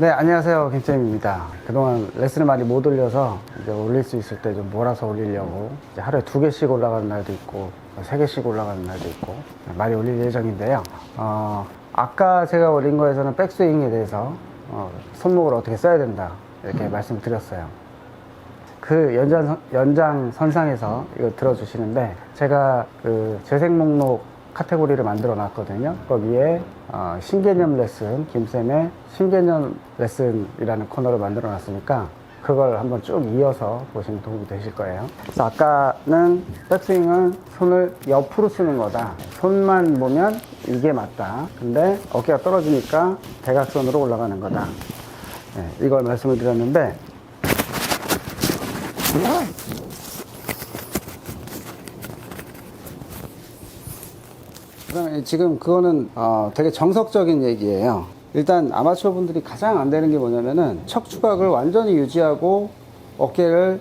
네, 안녕하세요. 김쌤입니다. 그동안 레슨을 많이 못 올려서 이제 올릴 수 있을 때 좀 몰아서 올리려고 이제 하루에 두 개씩 올라가는 날도 있고 세 개씩 올라가는 날도 있고 많이 올릴 예정인데요. 어, 아까 제가 올린 거에서는 백스윙에 대해서 어, 손목을 어떻게 써야 된다 이렇게 말씀을 드렸어요. 그 연장, 연장 선상에서 이거 들어주시는데 제가 그 재생 목록 카테고리를 만들어 놨거든요. 거기에 어, 신개념 레슨, 김쌤의 신개념 레슨이라는 코너를 만들어 놨으니까 그걸 한번 쭉 이어서 보시면 도움이 되실 거예요. 그래서 아까는 백스윙은 손을 옆으로 쓰는 거다. 손만 보면 이게 맞다. 근데 어깨가 떨어지니까 대각선으로 올라가는 거다. 네, 이걸 말씀을 드렸는데 그러면 지금 그거는 어, 되게 정석적인 얘기예요. 일단 아마추어 분들이 가장 안 되는 게 뭐냐면은 척추각을 완전히 유지하고 어깨를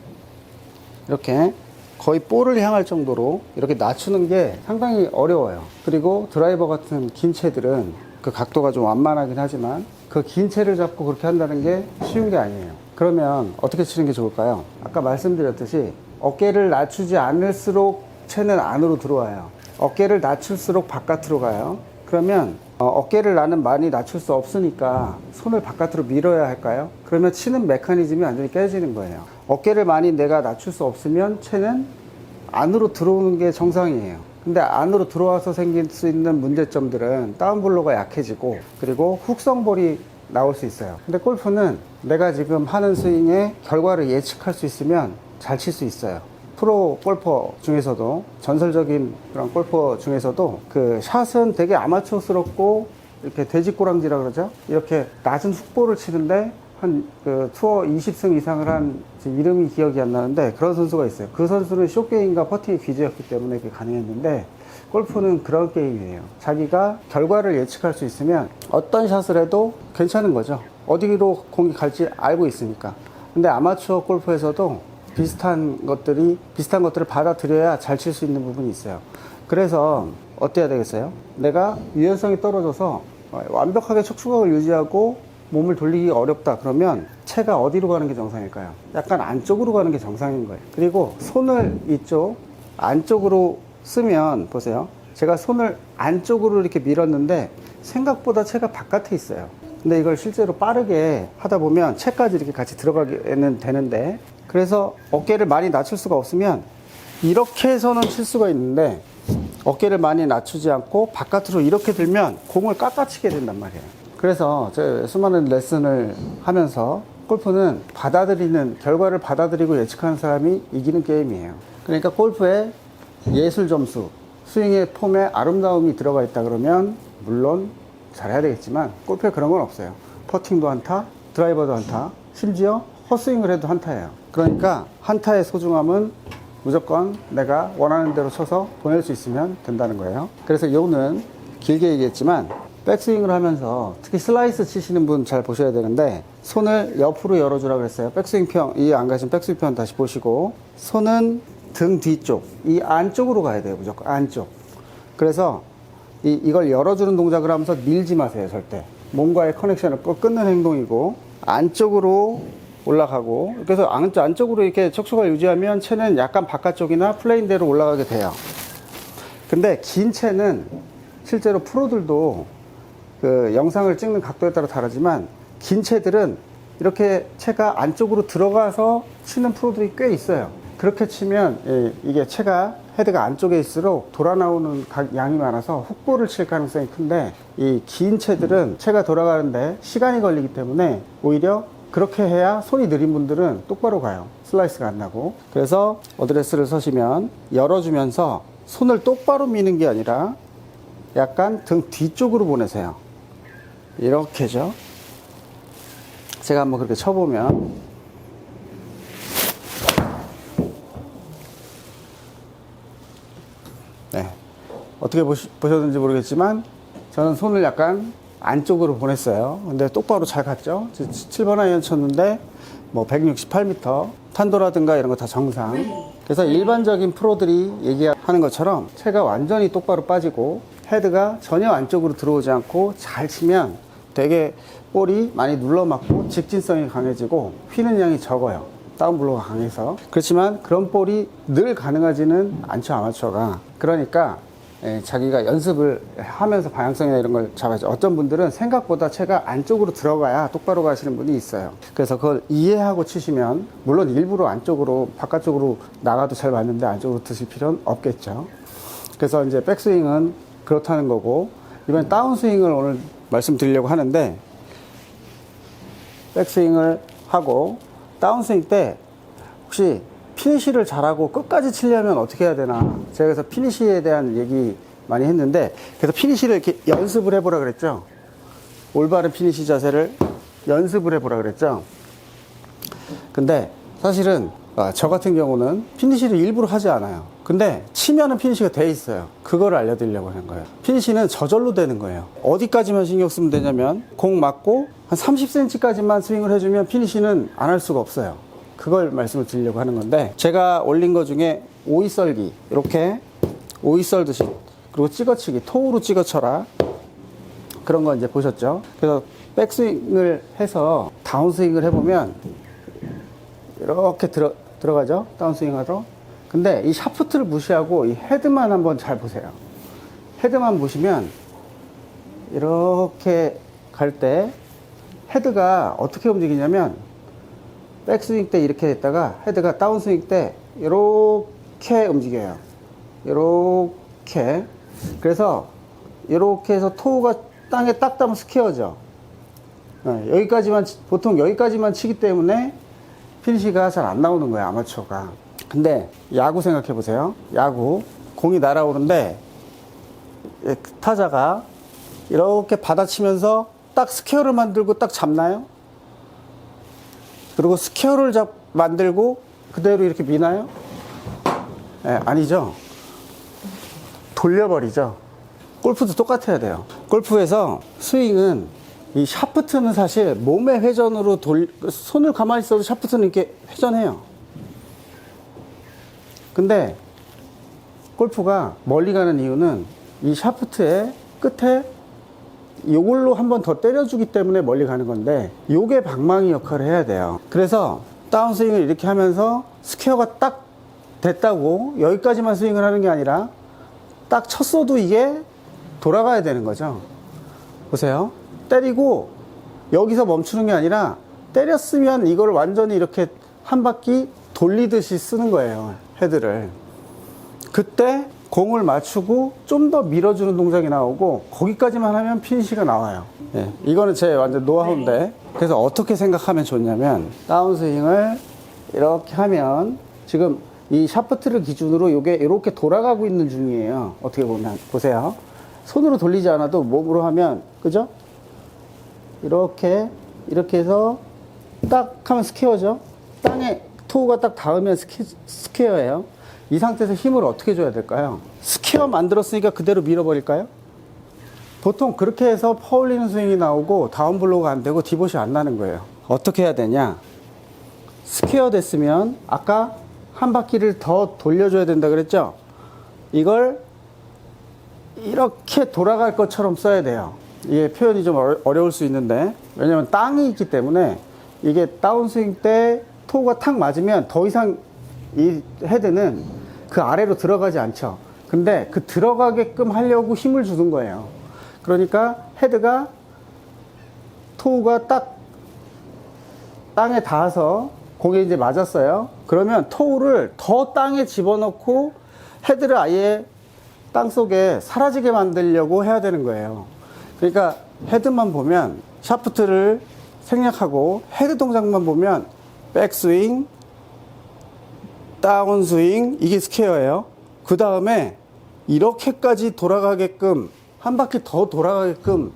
이렇게 거의 볼을 향할 정도로 이렇게 낮추는 게 상당히 어려워요. 그리고 드라이버 같은 긴 채들은 그 각도가 좀 완만하긴 하지만 그 긴 채를 잡고 그렇게 한다는 게 쉬운 게 아니에요. 그러면 어떻게 치는 게 좋을까요? 아까 말씀드렸듯이 어깨를 낮추지 않을수록 채는 안으로 들어와요. 어깨를 낮출수록 바깥으로 가요. 그러면 어, 깨를 나는 많이 낮출 수 없으니까 손을 바깥으로 밀어야 할까요? 그러면 치는 메커니즘이 완전히 깨지는 거예요. 어깨를 많이 내가 낮출 수 없으면 채는 안으로 들어오는 게 정상이에요. 근데 안으로 들어와서 생길 수 있는 문제점들은 다운블로가 약해지고 그리고 훅성볼이 나올 수 있어요. 근데 골프는 내가 지금 하는 스윙의 결과를 예측할 수 있으면 잘 칠 수 있어요. 프로 골퍼 중에서도 전설적인 그런 골퍼 중에서도 그 샷은 되게 아마추어스럽고 이렇게 돼지꼬랑지라 그러죠. 이렇게 낮은 훅볼을 치는데 한 그 투어 20승 이상을 한 이름이 기억이 안 나는데 그런 선수가 있어요. 그 선수는 쇼게임과 퍼팅의 귀재였기 때문에 그게 가능했는데 골프는 그런 게임이에요. 자기가 결과를 예측할 수 있으면 어떤 샷을 해도 괜찮은 거죠. 어디로 공이 갈지 알고 있으니까. 근데 아마추어 골프에서도 비슷한 것들이 비슷한 것들을 받아들여야 잘 칠 수 있는 부분이 있어요. 그래서 어때야 되겠어요? 내가 유연성이 떨어져서 완벽하게 척추각을 유지하고 몸을 돌리기 어렵다 그러면 채가 어디로 가는 게 정상일까요? 약간 안쪽으로 가는 게 정상인 거예요. 그리고 손을 이쪽 안쪽으로 쓰면 보세요. 제가 손을 안쪽으로 이렇게 밀었는데 생각보다 채가 바깥에 있어요. 근데 이걸 실제로 빠르게 하다 보면 채까지 이렇게 같이 들어가게는 되는데 그래서 어깨를 많이 낮출 수가 없으면 이렇게 해서는 칠 수가 있는데 어깨를 많이 낮추지 않고 바깥으로 이렇게 들면 공을 깎아치게 된단 말이에요. 그래서 제 수많은 레슨을 하면서 골프는 받아들이는 결과를 받아들이고 예측하는 사람이 이기는 게임이에요. 그러니까 골프의 예술 점수, 스윙의 폼에 아름다움이 들어가 있다 그러면 물론 잘해야 되겠지만 골프에 그런 건 없어요. 퍼팅도 한타, 드라이버도 한타, 심지어 헛스윙을 해도 한타예요. 그러니까 한타의 소중함은 무조건 내가 원하는 대로 쳐서 보낼 수 있으면 된다는 거예요. 그래서 요는 길게 얘기했지만 백스윙을 하면서 특히 슬라이스 치시는 분 잘 보셔야 되는데 손을 옆으로 열어주라고 했어요. 백스윙 편, 이 안 가신 백스윙 편 다시 보시고 손은 등 뒤쪽, 이 안쪽으로 가야 돼요. 무조건 안쪽. 그래서 이, 이걸 열어주는 동작을 하면서 밀지 마세요. 절대. 몸과의 커넥션을 꼭 끊는 행동이고 안쪽으로 올라가고 그래서 안, 안쪽 으로 이렇게 척추가 유지하면 채는 약간 바깥쪽이나 플레인대로 올라가게 돼요. 근데 긴 채는 실제로 프로들도 그 영상을 찍는 각도에 따라 다르지만 긴 채들은 이렇게 채가 안쪽으로 들어가서 치는 프로들이 꽤 있어요. 그렇게 치면 예, 이게 채가 헤드가 안쪽에 있을수록 돌아 나오는 양이 많아서 훅볼을 칠 가능성이 큰데 이 긴 채들은 채가 돌아가는데 시간이 걸리기 때문에 오히려 그렇게 해야 손이 느린 분들은 똑바로 가요. 슬라이스가 안 나고. 그래서 어드레스를 서시면 열어주면서 손을 똑바로 미는 게 아니라 약간 등 뒤쪽으로 보내세요. 이렇게죠. 제가 한번 그렇게 쳐보면 네. 어떻게 보시, 보셨는지 모르겠지만 저는 손을 약간 안쪽으로 보냈어요. 근데 똑바로 잘 갔죠. 7번 아이언 쳤는데 뭐 168m 탄도라든가 이런 거 다 정상. 그래서 일반적인 프로들이 얘기하는 것처럼 채가 완전히 똑바로 빠지고 헤드가 전혀 안쪽으로 들어오지 않고 잘 치면 되게 볼이 많이 눌러맞고 직진성이 강해지고 휘는 양이 적어요. 다운블로가 강해서. 그렇지만 그런 볼이 늘 가능하지는 않죠, 아마추어가. 그러니까 예, 자기가 연습을 하면서 방향성이나 이런 걸 잡아야죠. 어떤 분들은 생각보다 채가 안쪽으로 들어가야 똑바로 가시는 분이 있어요. 그래서 그걸 이해하고 치시면, 물론 일부러 안쪽으로, 바깥쪽으로 나가도 잘 맞는데 안쪽으로 드실 필요는 없겠죠. 그래서 이제 백스윙은 그렇다는 거고, 이번 다운스윙을 오늘 말씀드리려고 하는데, 백스윙을 하고, 다운스윙 때 혹시 피니시를 잘하고 끝까지 치려면 어떻게 해야 되나? 제가 그래서 피니시에 대한 얘기 많이 했는데, 그래서 피니시를 이렇게 연습을 해보라 그랬죠? 올바른 피니시 자세를 연습을 해보라 그랬죠? 근데 사실은 아, 저 같은 경우는 피니시를 일부러 하지 않아요. 근데 치면은 피니시가 돼 있어요. 그걸 알려드리려고 하는 거예요. 피니시는 저절로 되는 거예요. 어디까지만 신경 쓰면 되냐면 공 맞고 한 30cm까지만 스윙을 해주면 피니시는 안 할 수가 없어요. 그걸 말씀을 드리려고 하는 건데 제가 올린 거 중에 오이 썰기 이렇게 오이 썰듯이 그리고 찍어치기 토우로 찍어쳐라 그런 거 이제 보셨죠? 그래서 백스윙을 해서 다운스윙을 해보면 이렇게 들어, 들어가죠? 다운스윙 하러. 근데 이 샤프트를 무시하고 이 헤드만 한번 잘 보세요. 헤드만 보시면 이렇게 갈 때 헤드가 어떻게 움직이냐면 백스윙 때 이렇게 됐다가 헤드가 다운스윙 때 이렇게 움직여요. 이렇게. 그래서 이렇게 해서 토우가 땅에 딱 닿으면 스퀘어죠. 네, 여기까지만 치- 보통 여기까지만 치기 때문에 피니시가 잘 안 나오는 거예요 아마추어가 근데 야구 생각해 보세요 야구 공이 날아오는데 예, 타자가 이렇게 받아치면서 딱 스퀘어를 만들고 딱 잡나요? 그리고 스퀘어를 잡 만들고 그대로 이렇게 미나요? 예, 아니죠 돌려버리죠. 골프도 똑같아야 돼요. 골프에서 스윙은 이 샤프트는 사실 몸의 회전으로 돌, 손을 가만히 있어도 샤프트는 이렇게 회전해요. 근데 골프가 멀리 가는 이유는 이 샤프트의 끝에 이걸로 한 번 더 때려주기 때문에 멀리 가는 건데 요게 방망이 역할을 해야 돼요. 그래서 다운스윙을 이렇게 하면서 스퀘어가 딱 됐다고 여기까지만 스윙을 하는 게 아니라 딱 쳤어도 이게 돌아가야 되는 거죠. 보세요. 때리고 여기서 멈추는 게 아니라 때렸으면 이걸 완전히 이렇게 한 바퀴 돌리듯이 쓰는 거예요. 헤드를. 그때 공을 맞추고 좀 더 밀어주는 동작이 나오고 거기까지만 하면 피니시가 나와요. 예, 이거는 제 완전 노하우인데 그래서 어떻게 생각하면 좋냐면 다운스윙을 이렇게 하면 지금 이 샤프트를 기준으로 이게 이렇게 돌아가고 있는 중이에요. 어떻게 보면 보세요. 손으로 돌리지 않아도 몸으로 하면 그죠? 이렇게 이렇게 해서 딱 하면 스퀘어죠. 땅에 토우가 딱 닿으면 스퀘, 스퀘어예요. 이 상태에서 힘을 어떻게 줘야 될까요? 스퀘어 만들었으니까 그대로 밀어버릴까요? 보통 그렇게 해서 퍼올리는 스윙이 나오고 다운블로우가 안 되고 디봇이 안 나는 거예요. 어떻게 해야 되냐? 스퀘어 됐으면 아까 한 바퀴를 더 돌려줘야 된다 그랬죠? 이걸 이렇게 돌아갈 것처럼 써야 돼요. 이게 표현이 좀 어려- 어려울 수 있는데 왜냐면 땅이 있기 때문에 이게 다운스윙 때 토우가 탁 맞으면 더 이상 이 헤드는 그 아래로 들어가지 않죠. 근데 그 들어가게끔 하려고 힘을 주는 거예요. 그러니까 헤드가 토우가 딱 땅에 닿아서 공에 이제 맞았어요. 그러면 토우를 더 땅에 집어넣고 헤드를 아예 땅 속에 사라지게 만들려고 해야 되는 거예요. 그러니까 헤드만 보면 샤프트를 생략하고 헤드 동작만 보면 백스윙, 다운 스윙 이게 스퀘어예요. 그 다음에 이렇게까지 돌아가게끔 한 바퀴 더 돌아가게끔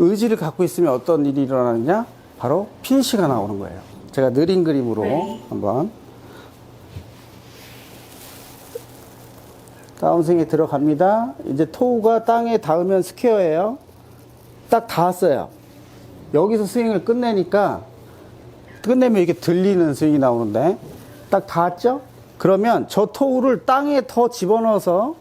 의지를 갖고 있으면 어떤 일이 일어나느냐? 바로 피니시가 나오는 거예요. 제가 느린 그림으로 한번 다운스윙에 들어갑니다. 이제 토우가 땅에 닿으면 스퀘어예요. 딱 닿았어요. 여기서 스윙을 끝내니까 끝내면 이게 들리는 스윙이 나오는데 딱 닿았죠? 그러면 저 토우를 땅에 더 집어넣어서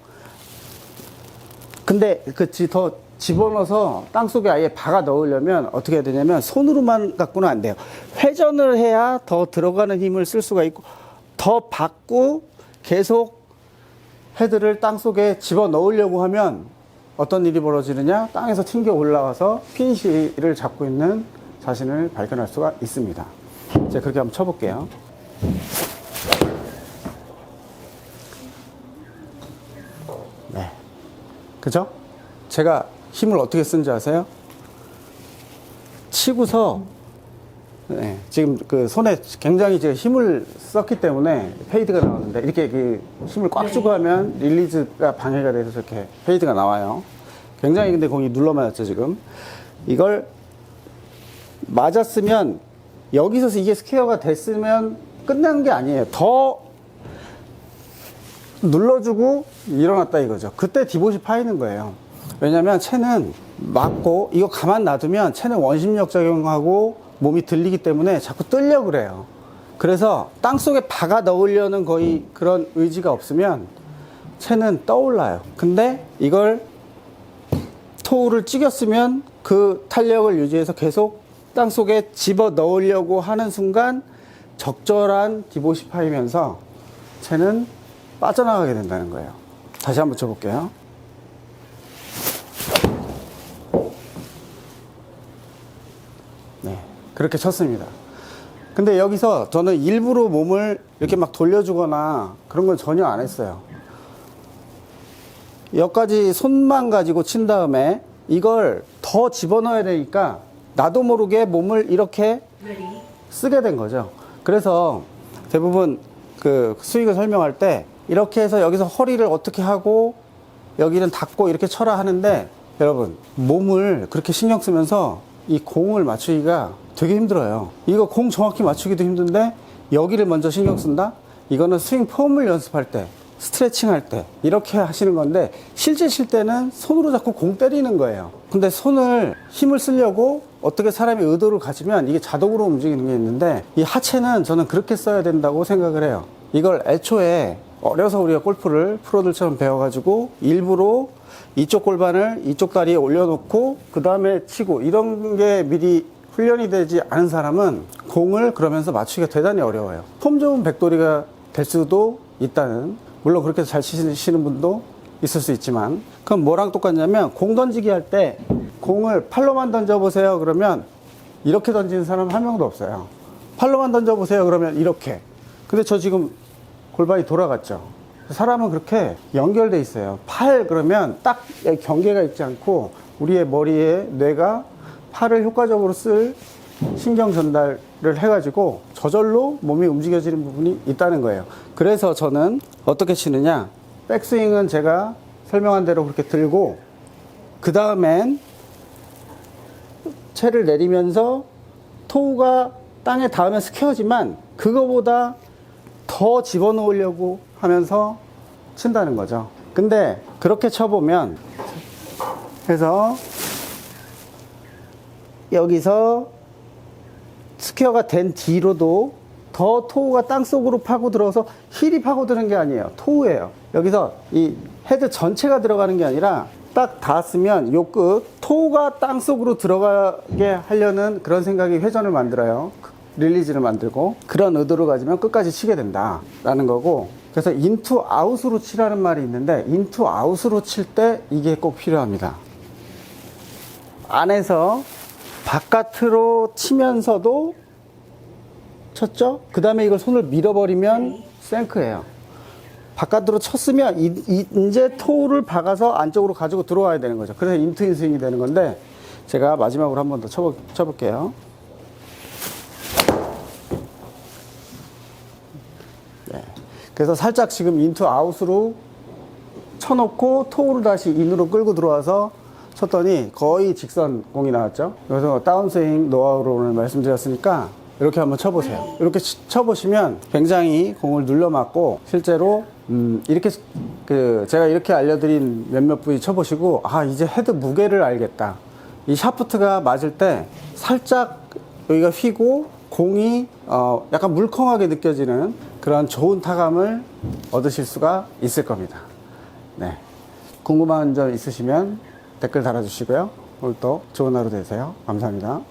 근데 그치 더 집어넣어서 땅 속에 아예 박아 넣으려면 어떻게 해야 되냐면 손으로만 갖고는 안 돼요. 회전을 해야 더 들어가는 힘을 쓸 수가 있고 더 받고 계속 헤드를 땅 속에 집어 넣으려고 하면 어떤 일이 벌어지느냐? 땅에서 튕겨 올라와서 피니시를 잡고 있는 자신을 발견할 수가 있습니다. 이제 그렇게 한번 쳐볼게요. 네. 그죠? 제가 힘을 어떻게 쓰는지 아세요? 치고서 네, 지금 그 손에 굉장히 제가 힘을 썼기 때문에 페이드가 나오는데 이렇게 그 힘을 꽉 주고 하면 릴리즈가 방해가 돼서 이렇게 페이드가 나와요. 굉장히 근데 공이 눌러 맞았죠 지금. 이걸 맞았으면 여기서 이게 스퀘어가 됐으면 끝난 게 아니에요. 더 눌러주고 일어났다 이거죠. 그때 디봇이 파이는 거예요. 왜냐면 채는 맞고 이거 가만 놔두면 채는 원심력 작용하고 몸이 들리기 때문에 자꾸 뜨려 그래요. 그래서 땅 속에 박아 넣으려는 거의 그런 의지가 없으면 채는 떠올라요. 근데 이걸 토우를 찍었으면 그 탄력을 유지해서 계속 땅 속에 집어 넣으려고 하는 순간 적절한 디봇이 파이면서 채는 빠져나가게 된다는 거예요. 다시 한번 쳐볼게요. 네, 그렇게 쳤습니다. 근데 여기서 저는 일부러 몸을 이렇게 막 돌려주거나 그런 건 전혀 안 했어요. 여기까지 손만 가지고 친 다음에 이걸 더 집어넣어야 되니까 나도 모르게 몸을 이렇게 쓰게 된 거죠. 그래서 대부분 그 스윙을 설명할 때 이렇게 해서 여기서 허리를 어떻게 하고 여기는 닫고 이렇게 쳐라 하는데 여러분 몸을 그렇게 신경 쓰면서 이 공을 맞추기가 되게 힘들어요. 이거 공 정확히 맞추기도 힘든데 여기를 먼저 신경 쓴다? 이거는 스윙 폼을 연습할 때 스트레칭 할 때 이렇게 하시는 건데 실제 칠 때는 손으로 잡고 공 때리는 거예요. 근데 손을 힘을 쓰려고 어떻게 사람이 의도를 가지면 이게 자동으로 움직이는 게 있는데 이 하체는 저는 그렇게 써야 된다고 생각을 해요. 이걸 애초에 어려서 우리가 골프를 프로들처럼 배워가지고 일부러 이쪽 골반을 이쪽 다리에 올려놓고 그 다음에 치고 이런 게 미리 훈련이 되지 않은 사람은 공을 그러면서 맞추기가 대단히 어려워요. 폼 좋은 백돌이가 될 수도 있다는 물론 그렇게 잘 치시는 분도 있을 수 있지만 그럼 뭐랑 똑같냐면 공 던지기 할 때 공을 팔로만 던져보세요 그러면 이렇게 던지는 사람 한 명도 없어요. 팔로만 던져보세요 그러면 이렇게. 근데 저 지금 골반이 돌아갔죠. 사람은 그렇게 연결돼 있어요. 팔 그러면 딱 경계가 있지 않고 우리의 머리에 뇌가 팔을 효과적으로 쓸 신경 전달을 해가지고 저절로 몸이 움직여지는 부분이 있다는 거예요. 그래서 저는 어떻게 치느냐. 백스윙은 제가 설명한 대로 그렇게 들고 그 다음엔 채를 내리면서 토우가 땅에 닿으면 스퀘어지만 그거보다 더 집어넣으려고 하면서 친다는 거죠. 근데 그렇게 쳐보면 해서 여기서 스퀘어가 된 뒤로도 더 토우가 땅 속으로 파고 들어서 힐이 파고 드는 게 아니에요. 토우예요. 여기서 이 헤드 전체가 들어가는 게 아니라 딱 닿았으면 요 끝 토우가 땅 속으로 들어가게 하려는 그런 생각이 회전을 만들어요. 릴리즈를 만들고 그런 의도를 가지면 끝까지 치게 된다라는 거고 그래서 인투 아웃으로 치라는 말이 있는데 인투 아웃으로 칠 때 이게 꼭 필요합니다. 안에서 바깥으로 치면서도 쳤죠? 그 다음에 이걸 손을 밀어버리면 생크예요. 바깥으로 쳤으면 이, 이, 이제 토우를 박아서 안쪽으로 가지고 들어와야 되는 거죠. 그래서 인투인 스윙이 되는 건데 제가 마지막으로 한 번 더 쳐볼, 쳐볼게요. 네. 그래서 살짝 지금 인투 아웃으로 쳐놓고 토우를 다시 인으로 끌고 들어와서 쳤더니 거의 직선 공이 나왔죠. 그래서 다운스윙 노하우로 오늘 말씀드렸으니까 이렇게 한번 쳐보세요. 이렇게 치- 쳐보시면 굉장히 공을 눌러 맞고 실제로 음, 이렇게 그 제가 이렇게 알려드린 몇몇 부위 쳐보시고 아 이제 헤드 무게를 알겠다. 이 샤프트가 맞을 때 살짝 여기가 휘고 공이 어, 약간 물컹하게 느껴지는 그런 좋은 타감을 얻으실 수가 있을 겁니다. 네. 궁금한 점 있으시면 댓글 달아주시고요. 오늘 또 좋은 하루 되세요. 감사합니다.